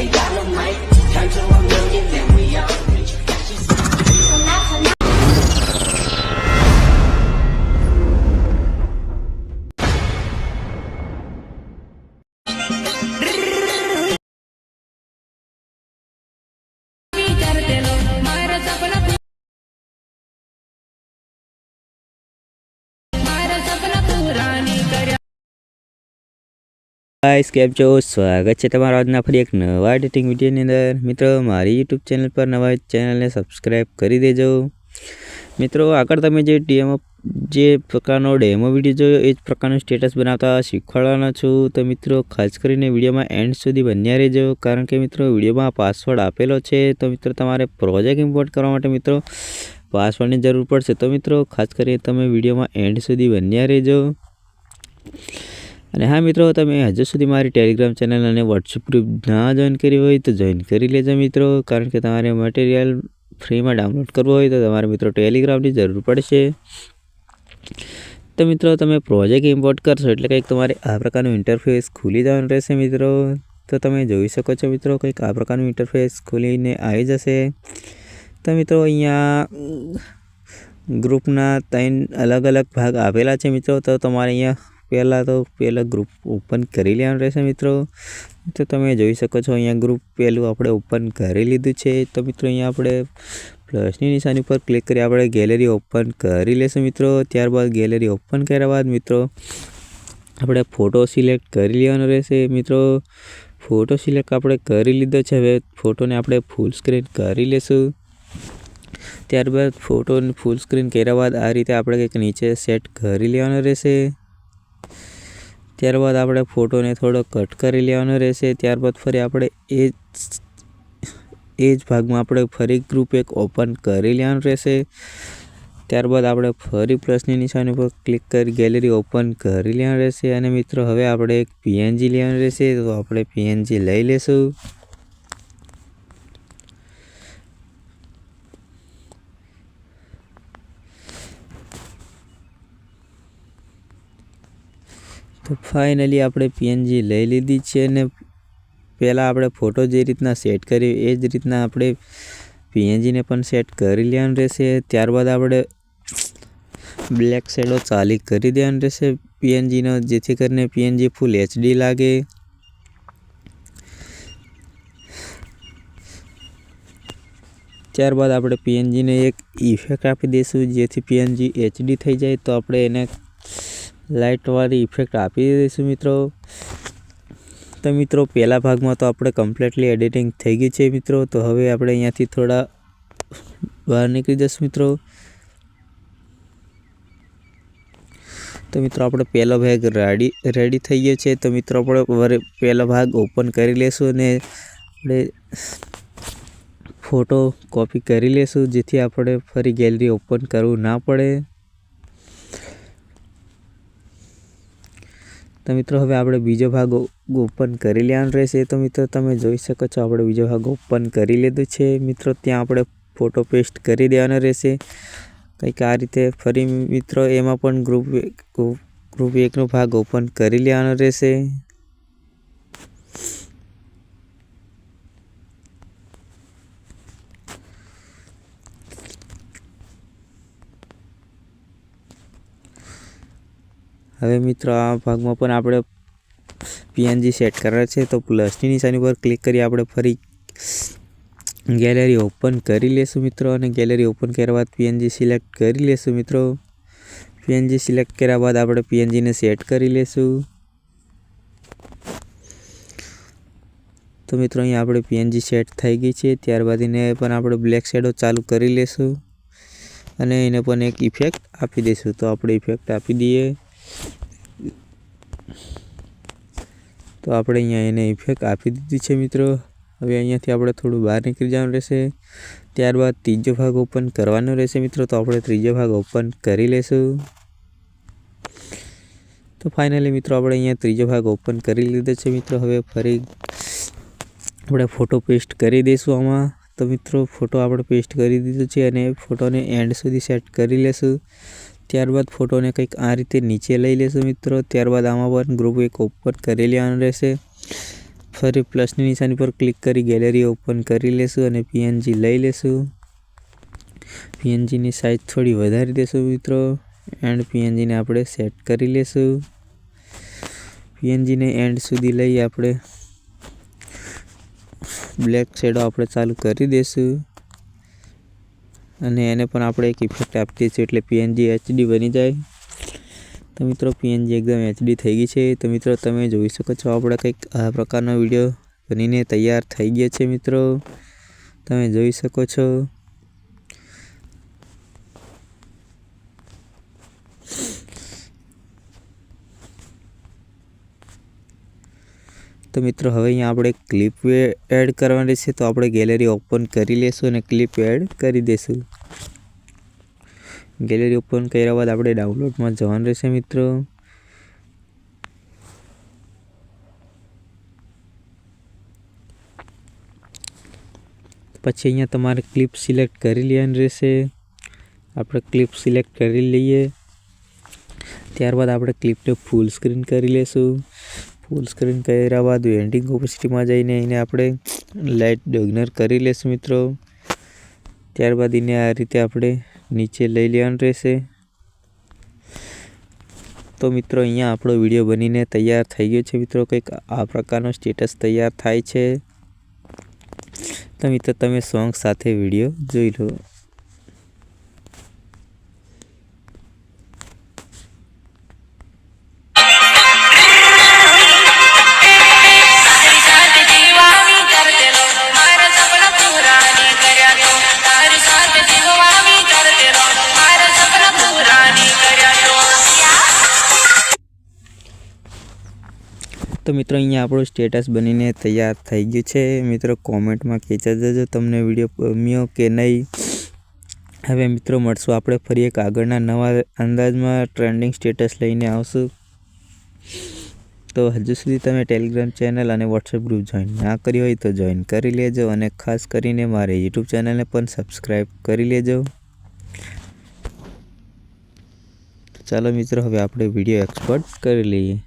They dynamite, turn to a million, then we are. Guys કેમ છો? સ્વાગત છે તમારો આજના ફરી એક નવા એડિટિંગ વિડીયોની અંદર. મિત્રો, મારી યુટ્યુબ ચેનલ પર નવા ચેનલને સબસ્ક્રાઈબ કરી દેજો. મિત્રો, આગળ તમે જે ડેમો જે પ્રકારનો ડેમો વીડિયો જોયો, એ જ પ્રકારનું સ્ટેટસ બનાવતા શીખવાડવાનો છું. તો મિત્રો, ખાસ કરીને વિડીયોમાં એન્ડ સુધી બન્યા રહેજો. કારણ કે મિત્રો, વિડીયોમાં પાસવર્ડ આપેલો છે. તો મિત્રો, તમારે પ્રોજેક્ટ ઇમ્પોર્ટ કરવા માટે મિત્રો પાસવર્ડની જરૂર પડશે. તો મિત્રો, ખાસ કરીને તમે વિડીયોમાં એન્ડ સુધી બન્યા રહેજો. અને હા મિત્રો, તમે હજુ સુધી મારી ટેલિગ્રામ ચેનલ અને વોટ્સઅપ ગ્રુપ ના જોઈન કરી હોય તો જોઈન કરી લેજો મિત્રો, કારણ કે તમારે મટીરિયલ ફ્રીમાં ડાઉનલોડ કરવું હોય તો તમારે મિત્રો ટેલિગ્રામની જરૂર પડશે. તો મિત્રો, તમે પ્રોજેક્ટ ઇમ્પોર્ટ કરશો એટલે કંઈક તમારે આ પ્રકારનું ઇન્ટરફેસ ખુલી જવાનું રહેશે મિત્રો. તો તમે જોઈ શકો છો મિત્રો, કંઈક આ પ્રકારનું ઇન્ટરફેસ ખુલીને આવી જશે. તો મિત્રો, અહીંયા ગ્રુપના ત્રણ અલગ અલગ ભાગ આપેલા છે મિત્રો, તો તમારે અહીંયા પહેલાં તો પહેલાં ગ્રુપ ઓપન કરી લેવાનું રહેશે મિત્રો. તો તમે જોઈ શકો છો અહીંયા ગ્રુપ પહેલું આપણે ઓપન કરી લીધું છે. તો મિત્રો અહીંયા આપણે પ્લસની નિશાની પર ક્લિક કરી આપણે ગેલેરી ઓપન કરી લેશું મિત્રો. ત્યારબાદ ગેલેરી ઓપન કર્યા બાદ મિત્રો આપણે ફોટો સિલેક્ટ કરી લેવાનો રહેશે મિત્રો. ફોટો સિલેક્ટ આપણે કરી લીધો છે. હવે ફોટોને આપણે ફૂલ સ્ક્રીન કરી લેશું. ત્યારબાદ ફોટોને ફૂલ સ્ક્રીન કર્યા બાદ આ રીતે આપણે કંઈક નીચે સેટ કરી લેવાનો રહેશે. ત્યારબાદ આપણે ફોટોને થોડો કટ કરી લેવાનો રહેશે. ત્યારબાદ ફરી આપણે એ એ જ ભાગમાં આપણે ફરી ગ્રુપ એક ઓપન કરી લેવાનું રહેશે. ત્યારબાદ આપણે ફરી પ્લસની નિશાની ઉપર ક્લિક કરી ગેલેરી ઓપન કરી લેવાનું રહેશે. અને મિત્રો, હવે આપણે એક પીએનજી લેવાનું રહેશે. તો આપણે પીએનજી લઈ લેશું. તો ફાઇનલી આપણે પીએનજી લઈ લીધી છે અને પહેલાં આપણે ફોટો જે રીતના સેટ કર્યો એ જ રીતના આપણે પીએનજીને પણ સેટ કરી લેવાનું રહેશે. ત્યારબાદ આપણે બ્લેક શેડો ચાલી કરી દેવાનું રહેશે પીએનજીનો જેથી કરીને પીએનજી ફૂલ એચડી લાગે. ત્યારબાદ આપણે પીએનજીને એક ઇફેક્ટ આપી દઈશું, જેથી પીએનજી એચડી થઈ જાય. તો આપણે એને લાઇટવાળી ઇફેક્ટ આપી દઈશું મિત્રો. તો મિત્રો, પહેલા ભાગમાં તો આપણે કમ્પ્લીટલી એડિટિંગ થઈ ગઈ છે મિત્રો. તો હવે આપણે અહીંયાથી થોડા બહાર નીકળી જશું મિત્રો. તો મિત્રો, આપણે પહેલો ભાગ રેડી રેડી થઈ ગયો છે. તો મિત્રો, આપણે પહેલો ભાગ ઓપન કરી લેશું અને આપણે ફોટો કોપી કરી લેશું, જેથી આપણે ફરી ગેલેરી ઓપન કરવું ના પડે. તો મિત્રો, હવે આપણે બીજો ભાગ ઓપન કરી લેવાનો રહેશે. તો મિત્રો, તમે જોઈ શકો છો, આપણે બીજો ભાગ ઓપન કરી લીધું છે. મિત્રો, ત્યાં આપણે ફોટો પેસ્ટ કરી દેવાનો રહેશે. કંઈક આ રીતે ફરી મિત્રો, એમાં પણ ગ્રુપ ગ્રુપ એકનો ભાગ ઓપન કરી લેવાનો રહેશે. હવે મિત્રો, આ ભાગમાં પણ આપણે પીએનજી સેટ કરવા છે, તો પ્લસની નિશાની પર ક્લિક કરી આપણે ફરી ગેલેરી ઓપન કરી લેશું મિત્રો, અને ગેલેરી ઓપન કર્યા બાદ પીએનજી સિલેક્ટ કરી લેશું મિત્રો. પીએનજી સિલેક્ટ કર્યા બાદ આપણે પીએનજીને સેટ કરી લેશું. તો મિત્રો, અહીંયા આપણે પીએનજી સેટ થઈ ગઈ છે, ત્યારબાદ એને પણ આપણે બ્લેક શેડો ચાલુ કરી લેશું. અને એને પણ એક ઇફેક્ટ આપી દઈશું તો આપણે ઇફેક્ટ આપી દઈએ. તો આપણે અહીંયા એને ઇફેક્ટ આપી દીધી છે મિત્રો. હવે અહીંયાથી આપણે થોડું બહાર નીકળી જવાનું રહેશે. ત્યારબાદ ત્રીજો ભાગ ઓપન કરવાનો રહેશે મિત્રો. તો આપણે ત્રીજો ભાગ ઓપન કરી લેશું. તો ફાઇનલી મિત્રો આપણે અહીંયા ત્રીજો ભાગ ઓપન કરી લીધો છે મિત્રો. હવે ફરી આપણે ફોટો પેસ્ટ કરી દઈશું આમાં. તો મિત્રો ફોટો આપણે પેસ્ટ કરી દીધો છે અને ફોટોને એન્ડ સુધી સેટ કરી લેશું. ત્યારબાદ ફોટોને કંઈક આ રીતે નીચે લઈ લેશું મિત્રો. ત્યારબાદ આમાં પણ ગ્રુપ એક ઓપન કરી લેવાનું રહેશે. ફરી પ્લસની નિશાની પર ક્લિક કરી ગેલેરી ઓપન કરી લેશું અને પીએનજી લઈ લેશું. પીએનજીની સાઇઝ થોડી વધારી દેશું મિત્રો એન્ડ પીએનજીને આપણે સેટ કરી લેશું. પીએનજીને એન્ડ સુધી લઈ આપણે બ્લેક શેડો આપણે ચાલુ કરી દઈશું અને એને પણ આપણે એક ઇફેક્ટ આપી છીએ એટલે પીએનજી એચડી બની જાય. તો મિત્રો પીએનજી એકદમ એચડી થઈ ગઈ છે. તો મિત્રો, તમે જોઈ શકો છો આપણે કંઈક આ પ્રકારનો વીડિયો બનીને તૈયાર થઈ ગયો છે મિત્રો. તમે જોઈ શકો છો. તો મિત્રો, હવે અહીંયા આપણે ક્લિપ એડ કરવાની છે, તો આપણે ગેલેરી ઓપન કરી લેશું અને ક્લિપ એડ કરી દઈશું ગેલેરી ઓપન કર્યા બાદ આપણે ડાઉનલોડમાં જવાનું રહેશે મિત્રો. પછી અહીંયા તમારે ક્લિપ સિલેક્ટ કરી લેવાની રહેશે. આપણે ક્લિપ સિલેક્ટ કરી લઈએ. ત્યારબાદ આપણે ક્લિપને ફૂલ સ્ક્રીન કરી લેશું. ફૂલ સ્ક્રીન કર્યા બાદ વેન્ડિંગ ઓપોસિટીમાં જઈને એને આપણે લાઇટ ડોગ્નર કરી લેશું મિત્રો. ત્યારબાદ એને આ રીતે આપણે નીચે લઈ લેવાનું રહેશે. તો મિત્રો અહીંયા આપણો વીડિયો બનીને તૈયાર થઈ ગયો છે મિત્રો. કંઈક આ પ્રકારનો સ્ટેટસ તૈયાર થાય છે. તો મિત્રો તમે સોંગ સાથે વીડિયો જોઈ લો. તો મિત્રો અહીંયા આપણું સ્ટેટસ બનીને તૈયાર થઈ ગયું છે. મિત્રો કોમેન્ટમાં કહેતા જજો તમને વીડિયો ગમ્યો કે નહીં. હવે મિત્રો મળશું આપણે ફરી એક આગળના નવા અંદાજમાં ટ્રેન્ડિંગ સ્ટેટસ લઈને આવશું. તો હજુ સુધી તમે ટેલિગ્રામ ચેનલ અને વોટ્સએપ ગ્રુપ જોઈન ના કરી હોય તો જોઈન કરી લેજો અને ખાસ કરીને મારે યુટ્યુબ ચેનલને પણ સબસ્ક્રાઈબ કરી લેજો. ચાલો મિત્રો હવે આપણે વીડિયો એક્સપોર્ટ કરી લઈએ.